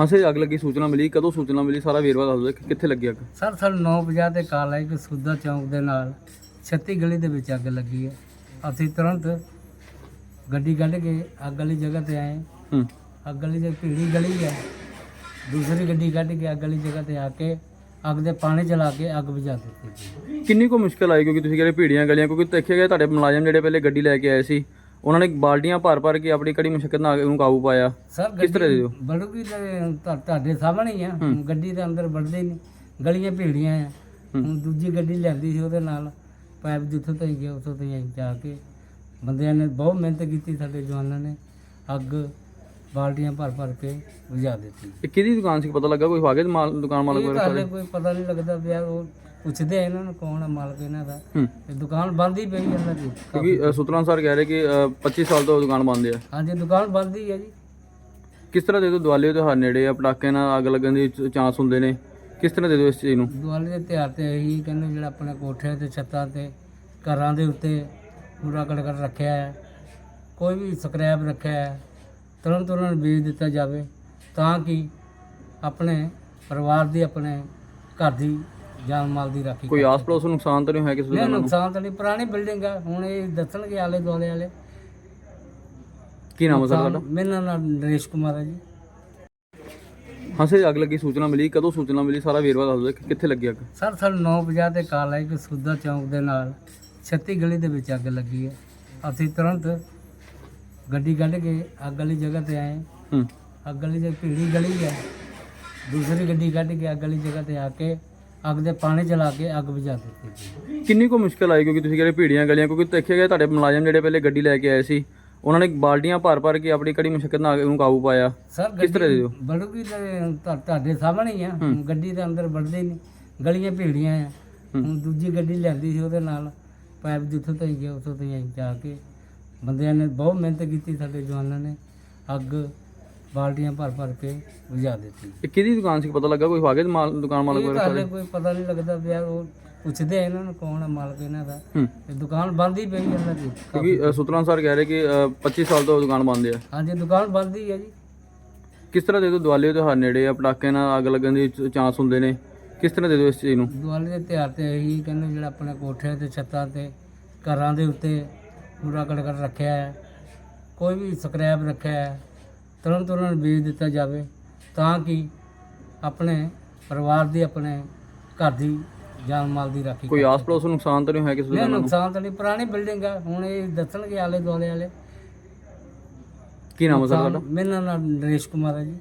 ਹਾਂ ਸਰ ਅੱਗ ਲੱਗੀ ਸੂਚਨਾ ਮਿਲੀ ਕਦੋਂ ਸੂਚਨਾ ਮਿਲੀ? ਸਾਰਾ ਵੇਰਵਾ ਦੱਸ ਦਿਓ ਕਿ ਕਿੱਥੇ ਲੱਗੀ ਅੱਗ? ਸਰ ਸਾਨੂੰ 9:50 ਤੇ ਕਾਲ ਆਈ ਕਿ ਸੁੱਧਾ ਚੌਂਕ ਦੇ ਨਾਲ 36 ਗਲੀ ਦੇ ਵਿੱਚ ਅੱਗ ਲੱਗੀ ਹੈ। ਅਸੀਂ ਤੁਰੰਤ ਗੱਡੀ ਕੱਢ ਕੇ ਅੱਗ ਵਾਲੀ ਜਗ੍ਹਾ ਤੇ ਆਏ। ਹੂੰ। ਅੱਗ ਵਾਲੀ ਜੇ ਭੀੜੀ ਗਲੀ ਹੈ ਦੂਸਰੀ ਗੱਡੀ ਕੱਢ ਕੇ ਅੱਗ ਵਾਲੀ ਜਗ੍ਹਾ ਤੇ ਆ ਕੇ ਅੱਗ ਦੇ ਪਾਣੀ ਚਲਾ ਕੇ ਅੱਗ ਬੁਝਾ ਦਿੱਤੀ। ਕਿੰਨੀ ਕੋ ਮੁਸ਼ਕਲ ਆਈ? ਕਿਉਂਕਿ ਤੁਸੀਂ ਕਹਿੰਦੇ ਭੀੜੀਆਂ ਗਲੀਆਂ ਕਿਉਂਕਿ ਦੇਖਿਆ ਗਿਆ ਤੁਹਾਡੇ ਮੁਲਾਜ਼ਮ ਜਿਹੜੇ ਪਹਿਲੇ ਗੱਡੀ ਲੈ ਕੇ ਆਏ ਸੀ ਉਹਨਾਂ ਨੇ ਬਾਲਟੀਆਂ ਭਰ ਭਰ ਕੇ ਆਪਣੀ ਕੜੀ ਮੁਸ਼ਕਲ ਨਾਲ ਉਹਨੂੰ ਕਾਬੂ ਪਾਇਆ। ਸਰ ਕਿਸ ਤਰ੍ਹਾਂ ਦੇ ਦਿਓ? ਬੜੂਗੀ ਤੁਹਾਡੇ ਸਾਹਮਣੇ ਹੀ ਆ। ਗੱਡੀ ਦੇ ਅੰਦਰ ਵੜਦੇ ਨਹੀਂ। ਗਲੀਆਂ ਭੀੜੀਆਂ ਆ। ਹੁਣ ਦੂਜੀ ਗੱਡੀ ਲਿਆਂਦੀ ਸੀ ਉਹਦੇ ਨਾਲ। ਪਾਈਪ ਜਿੱਥੋਂ ਤਾਈਂ ਗਿਆ ਉੱਥੋਂ ਤਾਈਂ ਜਾ ਕੇ ਬੰਦਿਆਂ ਨੇ ਬਹੁਤ ਮਿਹਨਤ ਕੀਤੀ ਸਾਡੇ ਜਵਾਨਾਂ ਨੇ। ਅੱਗ ਬਾਲਟੀਆਂ ਭਰ ਭਰ ਕੇ ਬੁਝਾ ਦਿੱਤੀ। ਇਹ ਕਿਹਦੀ ਦੁਕਾਨ ਸੀ ਪਤਾ ਲੱਗਾ? ਕੋਈ ਵਾਗੇ ਮਾਲ ਦੁਕਾਨ ਮਾਲਕ ਕੋਈ ਪਤਾ ਨਹੀਂ ਲੱਗਦਾ ਪਿਆ ਉਹ ਪੁੱਛਦੇ ਆ ਇਹਨਾਂ ਨੂੰ ਕੌਣ ਆ ਮਾਲਕ ਇਹਨਾਂ ਦਾ। ਹੂੰ। ਇਹ ਦੁਕਾਨ ਬੰਦ ਹੀ ਪਈ ਜਾਂਦਾ ਜੀ ਕਿਉਂਕਿ ਅ, ਸੂਤਰਾਂ ਸਰ ਕਹਿ ਰਹੇ ਕਿ ਅ, 25 ਸਾਲ ਤੋਂ ਦੁਕਾਨ ਬੰਦ ਹੈ ਹਾਂਜੀ ਦੁਕਾਨ ਬੰਦ ਹੀ ਹੈ ਜੀ। ਕਿਸ ਤਰ੍ਹਾਂ ਦੇ ਦੋ ਦਿਵਾਲੀ ਤਿਉਹਾਰ ਨੇੜੇ ਆ? ਪਟਾਕੇ ਨਾਲ ਅੱਗ ਲੱਗਣ ਦੇ ਚਾਂਸ ਹੁੰਦੇ ਨੇ। ਕਿਸ ਤਰ੍ਹਾਂ ਦੇ ਦੋ ਇਸ ਚੀਜ਼ ਨੂੰ? ਦੀਵਾਲੀ ਦੇ ਤਿਉਹਾਰ ਤੇ ਇਹੀ ਕਹਿੰਦੇ ਜਿਹੜਾ ਆਪਣੇ ਕੋਠੇ ਤੇ ਛੱਤਾਂ ਤੇ ਘਰਾਂ ਦੇ ਉੱਤੇ ਕੂੜਾ ਕਰਕਟ ਰੱਖਿਆ ਹੈ ਕੋਈ ਵੀ ਸਕ੍ਰੈਪ ਰੱਖਿਆ ਹੈ ਤੁਰੰਤ ਉਹਨਾਂ ਨੂੰ ਵੇਚ ਦਿੱਤਾ ਜਾਵੇ ਤਾਂ ਕਿ ਆਪਣੇ ਪਰਿਵਾਰ ਦੀ ਆਪਣੇ ਘਰ ਦੀ ਜਾਨ ਮਾਲ ਦੀ ਰਾਖੀ ਕੋਈ ਆਸ ਪੜੋਸ ਨੂੰ ਨੁਕਸਾਨ ਤਾਂ ਨਹੀਂ ਹੋਇਆ ਕਿਸੇ ਨਹੀਂ ਨੂੰ ਨੁਕਸਾਨ ਤਾਂ ਨਹੀਂ ਪੁਰਾਣੀ ਬਿਲਡਿੰਗ ਆ। ਹੁਣ ਇਹ ਦੱਸਣਗੇ ਆਲੇ ਦੁਆਲੇ ਵਾਲੇ। ਕੀ ਨਾਮ ਹੈ ਸਰ ਤੁਹਾਡਾ? ਮੇਰਾ ਨਾਮ ਨਰੇਸ਼ ਕੁਮਾਰ ਹੈ ਜੀ। ਹਾਂ ਸਰ ਅੱਗ ਲੱਗੀ ਸੂਚਨਾ ਮਿਲੀ। ਕਦੋਂ ਸੂਚਨਾ ਮਿਲੀ? ਸਾਰਾ ਵੇਰਵਾ ਦੱਸ ਦਿਓ। ਕਿ ਕਿੱਥੇ ਲੱਗੀ ਅੱਗ? ਸਰ ਸਾਨੂੰ 9:50 ਤੇ ਕਾਲ ਆਈ ਕਿ ਸੁੱਧਾ ਚੌਂਕ ਦੇ ਨਾਲ 36 ਗਲੀ ਦੇ ਵਿੱਚ ਅੱਗ ਲੱਗੀ ਹੈ। ਅਸੀਂ ਤੁਰੰਤ ਗੱਡੀ ਕੱਢ ਕੇ ਅੱਗ ਵਾਲੀ ਜਗ੍ਹਾ ਤੇ ਆਏ। ਹੂੰ। ਅੱਗ ਵਾਲੀ ਜੇ ਭੀੜੀ ਗਲੀ ਹੈ ਦੂਸਰੀ ਗੱਡੀ ਕੱਢ ਕੇ ਅੱਗ ਵਾਲੀ ਜਗ੍ਹਾ ਤੇ ਆ ਕੇ ਅੱਗ ਦੇ ਪਾਣੀ ਚਲਾ ਕੇ ਅੱਗ ਬੁਝਾ ਦਿੱਤੀ ਕਿੰਨੀ ਕੋ ਮੁਸ਼ਕਲ ਆਈ? ਕਿਉਂਕਿ ਤੁਸੀਂ ਕਹਿੰਦੇ ਭੀੜੀਆਂ ਗਲੀਆਂ ਕਿਉਂਕਿ ਦੇਖਿਆ ਗਿਆ ਤੁਹਾਡੇ ਮੁਲਾਜ਼ਮ ਜਿਹੜੇ ਪਹਿਲੇ ਗੱਡੀ ਲੈ ਕੇ ਆਏ ਸੀ ਉਹਨਾਂ ਨੇ ਬਾਲਟੀਆਂ ਭਰ ਭਰ ਕੇ ਆਪਣੀ ਕੜੀ ਮੁਸ਼ਕਲ ਨਾਲ ਉਹਨੂੰ ਕਾਬੂ ਪਾਇਆ? ਸਰ ਕਿਸ ਤਰ੍ਹਾਂ ਦੇ ਦਿਓ? ਬੜੂਗੀ ਤੇ ਤੁਹਾ- ਤੁਹਾਡੇ ਸਾਹਮਣੇ ਹੀ ਆ। ਗੱਡੀ ਦੇ ਅੰਦਰ ਵੜਦੇ ਨਹੀਂ। ਗਲੀਆਂ ਭੀੜੀਆਂ ਆ। ਹੁਣ ਦੂਜੀ ਗੱਡੀ ਲਿਆਂਦੀ ਸੀ ਉਹਦੇ ਨਾਲ। ਪਾਈਪ ਜਿੱਥੋਂ ਤਾਈਂ ਗਿਆ ਉੱਥੋਂ ਤਾਈਂ ਅਸੀਂ ਜਾ ਕੇ। ਬੰਦਿਆਂ ਨੇ ਬਹੁਤ ਮਿਹਨਤ ਕੀਤੀ ਸਾਡੇ ਜਵਾਨਾਂ ਨੇ। ਅੱਗ ਬਾਲਟੀਆਂ ਭਰ ਭਰ ਕੇ ਬੁਝਾ ਦਿੱਤੀ ਇਹ ਕਿਹਦੀ ਦੁਕਾਨ ਸੀ? ਪਤਾ ਲੱਗਾ ਕੋਈ ਵਾਗੇ ਮਾਲ ਦੁਕਾਨ ਮਾਲਕ ਇਹ ਵਗੈਰਾ ਹਾਲੇ ਸਾਰੇ? ਕੋਈ ਪਤਾ ਨਹੀਂ ਲੱਗਦਾ ਪਿਆ ਉਹ ਪੁੱਛਦੇ ਆ ਇਹਨਾਂ ਨੂੰ ਕੌਣ ਆ ਮਾਲਕ ਇਹਨਾਂ ਦਾ। ਹੂੰ। ਇਹ ਦੁਕਾਨ ਬੰਦ ਹੀ ਪਈ ਜਾਂਦਾ ਜੀ। ਕਿਉਂਕਿ ਸੂਤਰਾਂ ਸਰ ਕਹਿ ਰਹੇ ਕਿ ਅ, 25 ਸਾਲ ਤੋਂ ਦੁਕਾਨ ਬੰਦ ਹੈ ਹਾਂਜੀ ਦੁਕਾਨ ਬੰਦ ਹੀ ਹੈ ਜੀ। ਕਿਸ ਤਰ੍ਹਾਂ ਦੇ ਦੋ ਦਿਵਾਲੀ ਤਿਉਹਾਰ ਨੇੜੇ ਆ ਪਟਾਕੇ ਨਾਲ ਅੱਗ ਲੱਗਣ ਦੇ ਚਾਂਸ ਹੁੰਦੇ ਨੇ? ਕਿਸ ਤਰ੍ਹਾਂ ਦੇ ਦੋ ਇਸ ਚੀਜ਼ ਨੂੰ? ਦੀਵਾਲੀ ਦੇ ਤਿਉਹਾਰ ਤੇ ਇਹੀ ਕਹਿੰਦੇ ਜਿਹੜਾ ਆਪਣੇ ਕੋਠੇ ਤੇ ਛੱਤਾਂ ਤੇ ਘਰਾਂ ਦੇ ਉੱਤੇ ਕੂੜਾ ਕਰਕਟ ਰੱਖਿਆ ਹੈ ਕੋਈ ਵੀ ਸਕ੍ਰੈਪ ਰੱਖਿਆ ਹੈ ਤੁਰੰਤ ਉਹਨਾਂ ਨੂੰ ਵੇਚ ਦਿੱਤਾ ਜਾਵੇ ਤਾਂ ਕਿ ਆਪਣੇ ਪਰਿਵਾਰ ਦੀ ਆਪਣੇ ਘਰ ਦੀ ਜਾਨ ਮਾਲ ਦੀ ਰਾਖੀ ਕੋਈ ਆਸ ਪੜੋਸ ਨੂੰ ਨੁਕਸਾਨ ਤਾਂ ਨਹੀਂ ਹੋਇਆ ਕਿਸੇ ਨਹੀਂ ਨੂੰ? ਨੁਕਸਾਨ ਤਾਂ ਨਹੀਂ ਪੁਰਾਣੀ ਬਿਲਡਿੰਗ ਆ। ਹੁਣ ਇਹ ਦੱਸਣਗੇ ਆਲੇ ਦੁਆਲੇ ਵਾਲੇ। ਕੀ ਨਾਮ ਹੈ ਸਰ ਤੁਹਾਡਾ? ਮੇਰਾ ਨਾਮ ਨਰੇਸ਼ ਕੁਮਾਰ ਹੈ ਜੀ।